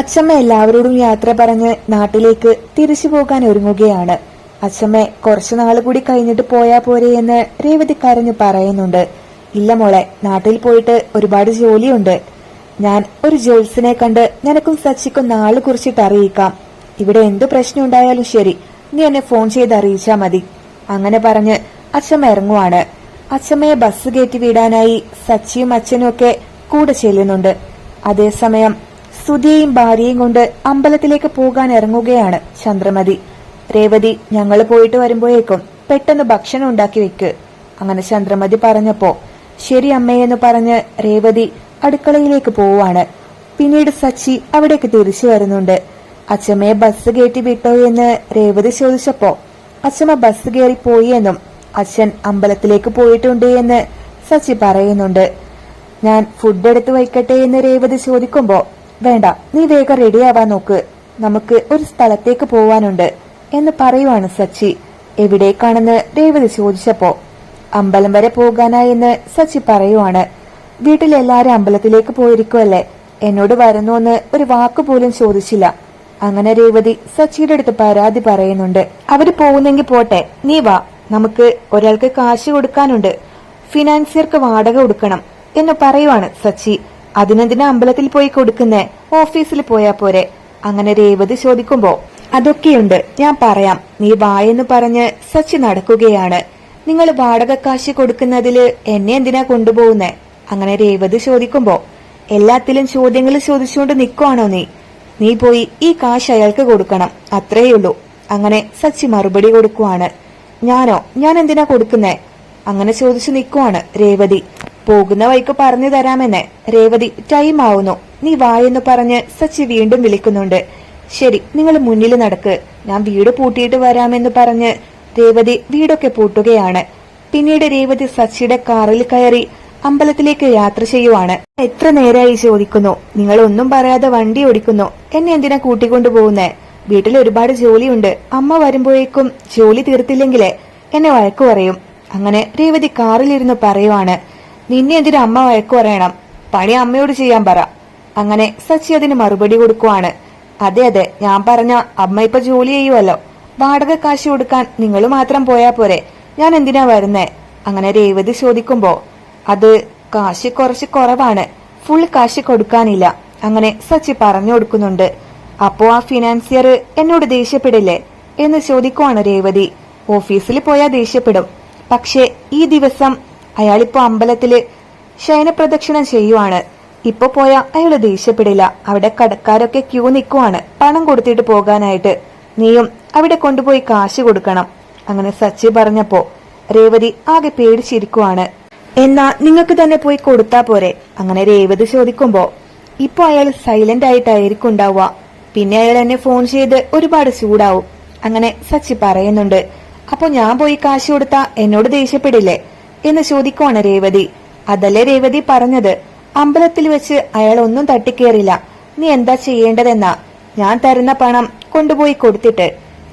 അച്ഛമ്മ എല്ലാവരോടും യാത്ര പറഞ്ഞ് നാട്ടിലേക്ക് തിരിച്ചു പോകാൻ ഒരുങ്ങുകയാണ്. അച്ഛമ്മ കുറച്ചു നാൾ കൂടി കഴിഞ്ഞിട്ട് പോയാ പോരെ എന്ന് രേവതി പറയുന്നുണ്ട്. ഇല്ല മോളെ നാട്ടിൽ പോയിട്ട് ഒരുപാട് ജോലിയുണ്ട്. ഞാൻ ഒരു ജോൽസിനെ കണ്ട് നിനക്കും സച്ചിക്കും നാളെ കുറിച്ചിട്ട് അറിയിക്കാം. ഇവിടെ എന്ത് പ്രശ്നം ഉണ്ടായാലും ശരി നീ എന്നെ ഫോൺ ചെയ്ത് അറിയിച്ചാ മതി. അങ്ങനെ പറഞ്ഞ് അച്ഛമ്മ ഇറങ്ങുവാണ്. അച്ഛമ്മയെ ബസ് കയറ്റി വിടാനായി സച്ചിയും അച്ഛനും ഒക്കെ കൂടെ ചെല്ലുന്നുണ്ട്. അതേസമയം സുധിയെയും ഭാര്യയും കൊണ്ട് അമ്പലത്തിലേക്ക് പോകാൻ ഇറങ്ങുകയാണ് ചന്ദ്രമതി. രേവതി ഞങ്ങൾ പോയിട്ട് വരുമ്പോഴേക്കും പെട്ടെന്ന് ഭക്ഷണം ഉണ്ടാക്കി വെക്ക്. അങ്ങനെ ചന്ദ്രമതി പറഞ്ഞപ്പോ ശരി അമ്മയെന്ന് പറഞ്ഞ് രേവതി അടുക്കളയിലേക്ക് പോവാണ് പിന്നീട് സച്ചി അവിടേക്ക് തിരിച്ചു വരുന്നുണ്ട്. അച്ഛമ്മയെ ബസ് കയറ്റി വിട്ടോ എന്ന് രേവതി ചോദിച്ചപ്പോ അച്ഛമ്മ ബസ് കയറി പോയി എന്നും അച്ഛൻ അമ്പലത്തിലേക്ക് പോയിട്ടുണ്ട് എന്ന് സച്ചി പറയുന്നുണ്ട്. ഞാൻ ഫുഡ് എടുത്ത് വയ്ക്കട്ടെ എന്ന് രേവതി ചോദിക്കുമ്പോ വേണ്ട നീ വേഗം റെഡിയാവാൻ നോക്ക്. നമുക്ക് ഒരു സ്ഥലത്തേക്ക് പോവാനുണ്ട് എന്ന് പറയുവാണ് സച്ചി. എവിടേക്കാണെന്ന് രേവതി ചോദിച്ചപ്പോ. അമ്പലം വരെ പോകാനായെന്ന് സച്ചി പറയുവാണ്. വീട്ടിലെല്ലാരും അമ്പലത്തിലേക്ക് പോയിരിക്കുമല്ലേ എന്നോട് വരുന്നോന്ന് ഒരു വാക്ക് പോലും ചോദിച്ചില്ല. അങ്ങനെ രേവതി സച്ചിയുടെ അടുത്ത് പരാതി പറയുന്നുണ്ട്. അവർ പോകുന്നെങ്കിൽ പോട്ടെ നീ വാ. നമുക്ക് ഒരാൾക്ക് കാശ് കൊടുക്കാനുണ്ട്. ഫിനാൻസിയർക്ക് വാടക കൊടുക്കണം എന്ന് പറയുവാണ് സച്ചി. അതിനെന്തിനാ അമ്പലത്തിൽ പോയി കൊടുക്കുന്നേ? ഓഫീസിൽ പോയാ പോരെ. അങ്ങനെ രേവതി ചോദിക്കുമ്പോ അതൊക്കെയുണ്ട്. ഞാൻ പറയാം. നീ വായെന്ന് പറഞ്ഞ് സച്ചി നടക്കുകയാണ്. നിങ്ങൾ വാടക കാശ് കൊടുക്കുന്നതിൽ എന്നെ എന്തിനാ കൊണ്ടുപോകുന്നേ? അങ്ങനെ രേവതി ചോദിക്കുമ്പോ എല്ലാത്തിലും ചോദ്യങ്ങൾ ചോദിച്ചുകൊണ്ട് നിൽക്കുവാണോ നീ? നീ പോയി ഈ കാശ് അയാൾക്ക് കൊടുക്കണം. അത്രേയുള്ളൂ അങ്ങനെ സച്ചി മറുപടി കൊടുക്കുവാണ്. ഞാനോ? ഞാൻ എന്തിനാ കൊടുക്കുന്നേ? അങ്ങനെ ചോദിച്ചു നിൽക്കുവാണ് രേവതി. പോകുന്ന വഴിക്ക് പറഞ്ഞു തരാമെന്ന് രേവതി ടൈം ആവുന്നു. നീ വായെന്ന് പറഞ്ഞ് സച്ചി വീണ്ടും വിളിക്കുന്നുണ്ട്. ശരി നിങ്ങൾ മുന്നിൽ നടക്ക്. ഞാൻ വീട് പൂട്ടിയിട്ട് വരാമെന്ന് പറഞ്ഞ് രേവതി വീടൊക്കെ പൂട്ടുകയാണ്. പിന്നീട് രേവതി സച്ചിയുടെ കാറിൽ കയറി അമ്പലത്തിലേക്ക് യാത്ര ചെയ്യുവാണ്. എത്ര നേരമായി ചോദിക്കുന്നു. നിങ്ങൾ ഒന്നും പറയാതെ വണ്ടി ഓടിക്കുന്നു. എന്നെ എന്തിനാ കൂട്ടിക്കൊണ്ടു പോകുന്നേ? വീട്ടിൽ ഒരുപാട് ജോലിയുണ്ട്. അമ്മ വരുമ്പോഴേക്കും ജോലി തീർത്തില്ലെങ്കിലേ എന്നെ വഴക്കു പറയും. അങ്ങനെ രേവതി കാറിലിരുന്ന് പറയുവാണ്. നിന്നെ എന്തിനു അമ്മ വഴക്കു പറയണം? പണി അമ്മയോട് ചെയ്യാൻ പറ. അങ്ങനെ സച്ചി അതിന് മറുപടി കൊടുക്കുവാണ്. അതെ അതെ ഞാൻ പറഞ്ഞ അമ്മ ഇപ്പൊ ജോലി ചെയ്യുമല്ലോ വാടക കാശ് കൊടുക്കാൻ നിങ്ങൾ മാത്രം പോയാ പോരെ. ഞാൻ എന്തിനാ വരുന്നേ? അങ്ങനെ രേവതി ചോദിക്കുമ്പോ അത് കാശ് കുറച്ച് കുറവാണ്. ഫുൾ കാശ് കൊടുക്കാനില്ല. അങ്ങനെ സച്ചി പറഞ്ഞു കൊടുക്കുന്നുണ്ട്. അപ്പോ ആ ഫിനാൻസിയർ എന്നോട് ദേഷ്യപ്പെടില്ലേ? എന്ന് ചോദിക്കുവാണ് രേവതി. ഓഫീസിൽ പോയാൽ ദേഷ്യപ്പെടും. പക്ഷേ ഈ ദിവസം അയാളിപ്പോ അമ്പലത്തിൽ ശയനപ്രദക്ഷിണം ചെയ്യുവാണ്. ഇപ്പൊ പോയാ അയാൾ ദേഷ്യപ്പെടില്ല. അവിടെ കടക്കാരൊക്കെ ക്യൂ നിൽക്കുവാണ് പണം കൊടുത്തിട്ട് പോകാനായിട്ട്. നീയും അവിടെ കൊണ്ടുപോയി കാശ് കൊടുക്കണം. അങ്ങനെ സച്ചി പറഞ്ഞപ്പോ രേവതി ആകെ പേടിച്ചിരിക്കുവാണ്. എന്നാ നിങ്ങൾക്ക് തന്നെ പോയി കൊടുത്താ പോരെ. അങ്ങനെ രേവതി ചോദിക്കുമ്പോ ഇപ്പൊ അയാൾ സൈലന്റ് ആയിട്ടായിരിക്കും ഉണ്ടാവുക. പിന്നെ അയാൾ എന്നെ ഫോൺ ചെയ്ത് ഒരുപാട് ചൂടാവും. അങ്ങനെ സച്ചി പറയുന്നുണ്ട്. അപ്പൊ ഞാൻ പോയി കാശ് കൊടുത്താ എന്നോട് ദേഷ്യപ്പെടില്ലേ? എന്ന് ചോദിക്കുവാണ് രേവതി. അതല്ലേ രേവതി പറഞ്ഞത്? അമ്പലത്തിൽ വെച്ച് അയാൾ ഒന്നും തട്ടിക്കേറില്ല. നീ എന്താ ചെയ്യേണ്ടതെന്നാ? ഞാൻ തരുന്ന പണം കൊണ്ടുപോയി കൊടുത്തിട്ട്.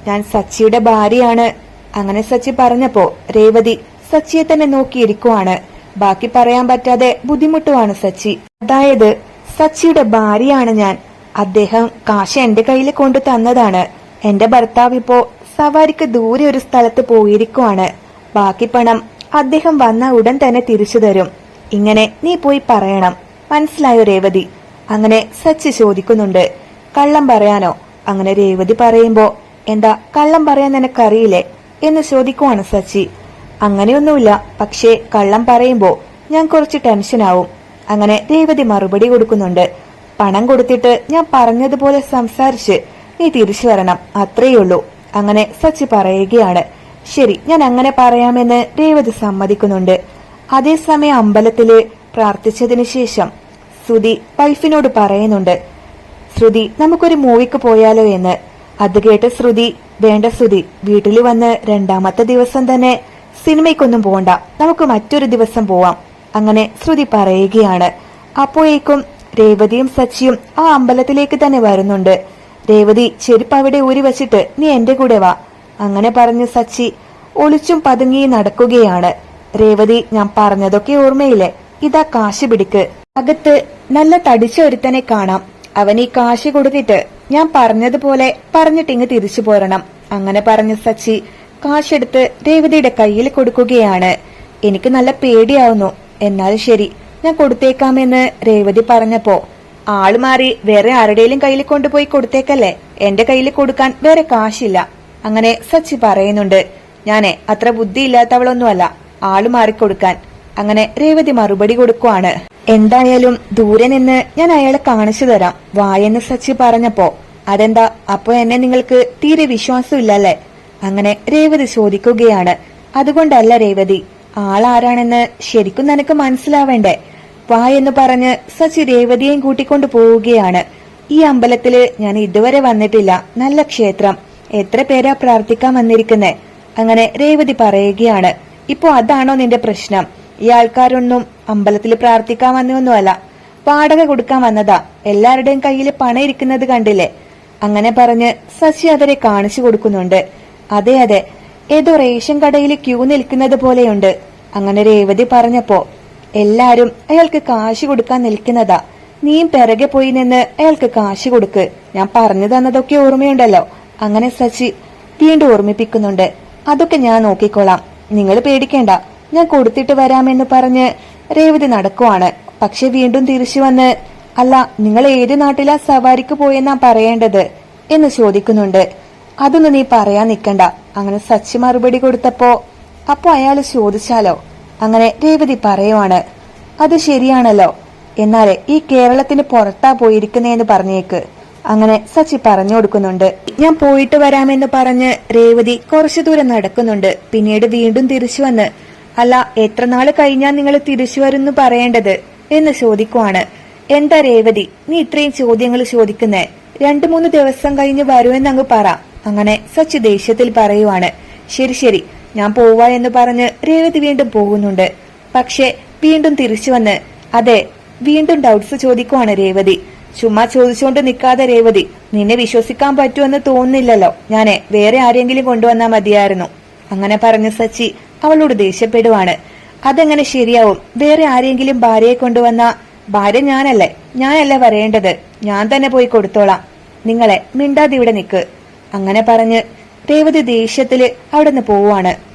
ഞാൻ സച്ചിയുടെ ഭാര്യയാണ്. അങ്ങനെ സച്ചി പറഞ്ഞപ്പോ രേവതി സച്ചിയെ തന്നെ നോക്കിയിരിക്കുവാണ്. ബാക്കി പറയാൻ പറ്റാതെ ബുദ്ധിമുട്ടുവാണ് സച്ചി. അതായത് സച്ചിയുടെ ഭാര്യയാണ് ഞാൻ. അദ്ദേഹം കാശ് എന്റെ കയ്യിൽ കൊണ്ടു തന്നതാണ്. എന്റെ ഭർത്താവ് ഇപ്പോ സവാരിക്ക് ദൂരെ ഒരു സ്ഥലത്ത് പോയിരിക്കുവാണ്. ബാക്കി പണം അദ്ദേഹം വന്ന ഉടൻ തന്നെ തിരിച്ചു തരും. ഇങ്ങനെ നീ പോയി പറയണം. മനസ്സിലായോ രേവതി? അങ്ങനെ സച്ചി ചോദിക്കുന്നുണ്ട്. കള്ളം പറയാനോ? അങ്ങനെ രേവതി പറയുമ്പോ എന്താ കള്ളം പറയാൻ നിനക്കറിയില്ലേ? എന്ന് ചോദിക്കുവാണ് സച്ചി. അങ്ങനെയൊന്നുമില്ല. പക്ഷേ കള്ളം പറയുമ്പോ ഞാൻ കുറച്ച് ടെൻഷനാവും അങ്ങനെ രേവതി മറുപടി കൊടുക്കുന്നുണ്ട്. പണം കൊടുത്തിട്ട് ഞാൻ പറഞ്ഞതുപോലെ സംസാരിച്ച് നീ തിരിച്ചു വരണം. അത്രയേ ഉള്ളൂ. അങ്ങനെ സച്ചി പറയുകയാണ്. ശരി ഞാൻ അങ്ങനെ പറയാമെന്ന് രേവതി സമ്മതിക്കുന്നുണ്ട്. അതേസമയം അമ്പലത്തിൽ പ്രാർത്ഥിച്ചതിനു ശേഷം ശ്രുതി വൈഫിനോട് പറയുന്നുണ്ട് ശ്രുതി നമുക്കൊരു മൂവിക്ക് പോയാലോ എന്ന്? അത് കേട്ട് ശ്രുതി വേണ്ട ശ്രുതി വീട്ടിൽ വന്ന് രണ്ടാമത്തെ ദിവസം തന്നെ സിനിമയ്ക്കൊന്നും പോകണ്ട നമുക്ക് മറ്റൊരു ദിവസം പോവാം. അങ്ങനെ ശ്രുതി പറയുകയാണ്. അപ്പോഴേക്കും രേവതിയും സച്ചിയും ആ അമ്പലത്തിലേക്ക് തന്നെ വരുന്നുണ്ട്. രേവതി ചെരുപ്പ് അവിടെ ഊരി വച്ചിട്ട് നീ എന്റെ കൂടെ വാ അങ്ങനെ പറഞ്ഞ് സച്ചി. ഒളിച്ചും പതുങ്ങി നടക്കുകയാണ്. രേവതി ഞാൻ പറഞ്ഞതൊക്കെ ഓർമ്മയില്ലേ? ഇതാ കാശ് പിടിക്ക്. അകത്ത് നല്ല തടിച്ച ഒരുത്തനെ കാണാം. അവൻ ഈ കാശ് കൊടുത്തിട്ട് ഞാൻ പറഞ്ഞതുപോലെ പറഞ്ഞിട്ടിങ്ങ് തിരിച്ചു പോരണം. അങ്ങനെ പറഞ്ഞ സച്ചി. കാശെടുത്ത് രേവതിയുടെ കയ്യിൽ കൊടുക്കുകയാണ്. എനിക്ക് നല്ല പേടിയാവുന്നു. എന്നാൽ ശരി ഞാൻ കൊടുത്തേക്കാമെന്ന് രേവതി പറഞ്ഞപ്പോ ആൾ മാറി വേറെ ആരുടെയും കയ്യിൽ കൊണ്ടുപോയി കൊടുത്തേക്കല്ലേ? എന്റെ കയ്യിൽ കൊടുക്കാൻ വേറെ കാശില്ല. അങ്ങനെ സച്ചി പറയുന്നുണ്ട് ഞാനെ അത്ര ബുദ്ധിയില്ലാത്തവളൊന്നുമല്ല ആൾ മാറിക്കൊടുക്കാൻ. അങ്ങനെ രേവതി മറുപടി കൊടുക്കുവാണ്. എന്തായാലും ദൂരെ നിന്ന് ഞാൻ അയാളെ കാണിച്ചു തരാം വായെന്ന് സച്ചി പറഞ്ഞപ്പോ അതെന്താ അപ്പോ എന്നെ നിങ്ങൾക്ക് തീരെ വിശ്വാസമില്ലല്ലേ? അങ്ങനെ രേവതി ചോദിക്കുകയാണ്. അതുകൊണ്ടല്ല രേവതി ആളാരാണെന്ന് ശരിക്കും നിനക്ക് മനസ്സിലാവേണ്ടേ? വാ എന്ന് പറഞ്ഞ് സച്ചി രേവതിയെയും കൂട്ടിക്കൊണ്ടു പോവുകയാണ് ഈ അമ്പലത്തിൽ ഞാൻ ഇതുവരെ വന്നിട്ടില്ല നല്ല ക്ഷേത്രം എത്ര പേരാ പ്രാർത്ഥിക്കാൻ വന്നിരിക്കുന്നേ? അങ്ങനെ രേവതി പറയുകയാണ്. ഇപ്പോ അതാണോ നിന്റെ പ്രശ്നം? ഈ ആൾക്കാരൊന്നും അമ്പലത്തിൽ പ്രാർത്ഥിക്കാൻ വന്നൊന്നുമല്ല. വാടക കൊടുക്കാൻ വന്നതാ. എല്ലാവരുടെയും കയ്യിൽ പണം ഇരിക്കുന്നത് കണ്ടില്ലേ? അങ്ങനെ പറഞ്ഞ് ശശി അവരെ കാണിച്ചു കൊടുക്കുന്നുണ്ട്. അതെ അതെ. ഏതോ റേഷൻ കടയിൽ ക്യൂ നിൽക്കുന്നത് പോലെയുണ്ട്. അങ്ങനെ രേവതി പറഞ്ഞപ്പോ എല്ലാരും അയാൾക്ക് കാശ് കൊടുക്കാൻ നിൽക്കുന്നതാ. നീയും പിറകെ പോയി നിന്ന് അയാൾക്ക് കാശ് കൊടുക്ക്. ഞാൻ പറഞ്ഞു തന്നതൊക്കെ ഓർമ്മയുണ്ടല്ലോ. അങ്ങനെ സച്ചി വീണ്ടും ഓർമ്മിപ്പിക്കുന്നുണ്ട്. അതൊക്കെ ഞാൻ നോക്കിക്കോളാം. നിങ്ങൾ പേടിക്കേണ്ട. ഞാൻ കൊടുത്തിട്ട് വരാമെന്ന് പറഞ്ഞ് രേവതി നടക്കുവാണ്. പക്ഷെ വീണ്ടും തിരിച്ചു വന്ന് അല്ല നിങ്ങൾ ഏത് നാട്ടിലാ സവാരിക്ക് പോയെന്നാ പറയേണ്ടത്? എന്ന് ചോദിക്കുന്നുണ്ട്. അതൊന്നും നീ പറയാൻ നിക്കണ്ട. അങ്ങനെ സച്ചി മറുപടി കൊടുത്തപ്പോ അപ്പൊ അയാൾ ചോദിച്ചാലോ? അങ്ങനെ രേവതി പറയുവാണ്. അത് ശരിയാണല്ലോ. എന്നാലേ ഈ കേരളത്തിന് പുറത്താ പോയിരിക്കുന്നേന്ന് പറഞ്ഞേക്ക്. അങ്ങനെ സച്ചി പറഞ്ഞു കൊടുക്കുന്നുണ്ട്. ഞാൻ പോയിട്ട് വരാമെന്ന് പറഞ്ഞ് രേവതി കുറച്ചു ദൂരം നടക്കുന്നുണ്ട്. പിന്നീട് വീണ്ടും തിരിച്ചു വന്ന് അല്ല എത്ര നാൾ കഴിഞ്ഞാ നിങ്ങൾ തിരിച്ചു വരുന്നു പറയേണ്ടത്? എന്ന് ചോദിക്കുവാണ്. എന്താ രേവതി നീ ഇത്രയും ചോദ്യങ്ങൾ ചോദിക്കുന്നേ? രണ്ടു മൂന്ന് ദിവസം കഴിഞ്ഞ് വരുമെന്ന് അങ്ങ് പറ. അങ്ങനെ സച്ചി ദേഷ്യത്തിൽ പറയുവാണ്. ശരി ശരി ഞാൻ പോവാ എന്ന് പറഞ്ഞ് രേവതി വീണ്ടും പോകുന്നുണ്ട്. പക്ഷെ വീണ്ടും തിരിച്ചു വന്ന് അതെ വീണ്ടും ഡൗട്ട്സ് ചോദിക്കുവാണ് രേവതി. ചുമ്മാ ചോദിച്ചുകൊണ്ട് നിൽക്കാതെ രേവതി നിന്നെ വിശ്വസിക്കാൻ പറ്റുമെന്ന് തോന്നുന്നില്ലല്ലോ. ഞാൻ വേറെ ആരെങ്കിലും കൊണ്ടുവന്നാ മതിയായിരുന്നു. അങ്ങനെ പറഞ്ഞ സച്ചി അവളോട് ദേഷ്യപ്പെടുവാണ്. അതെങ്ങനെ ശരിയാവും? വേറെ ആരെങ്കിലും ഭാര്യയെ കൊണ്ടുവന്ന ഭാര്യ ഞാനല്ലേ? ഞാനല്ലേ പറയേണ്ടത്? ഞാൻ തന്നെ പോയി കൊടുത്തോളാം. നിങ്ങളെ മിണ്ടാതെ ഇവിടെ നിൽക്ക്. അങ്ങനെ പറഞ്ഞ് രേവതി ദേഷ്യത്തിൽ അവിടുന്ന് പോവാണ്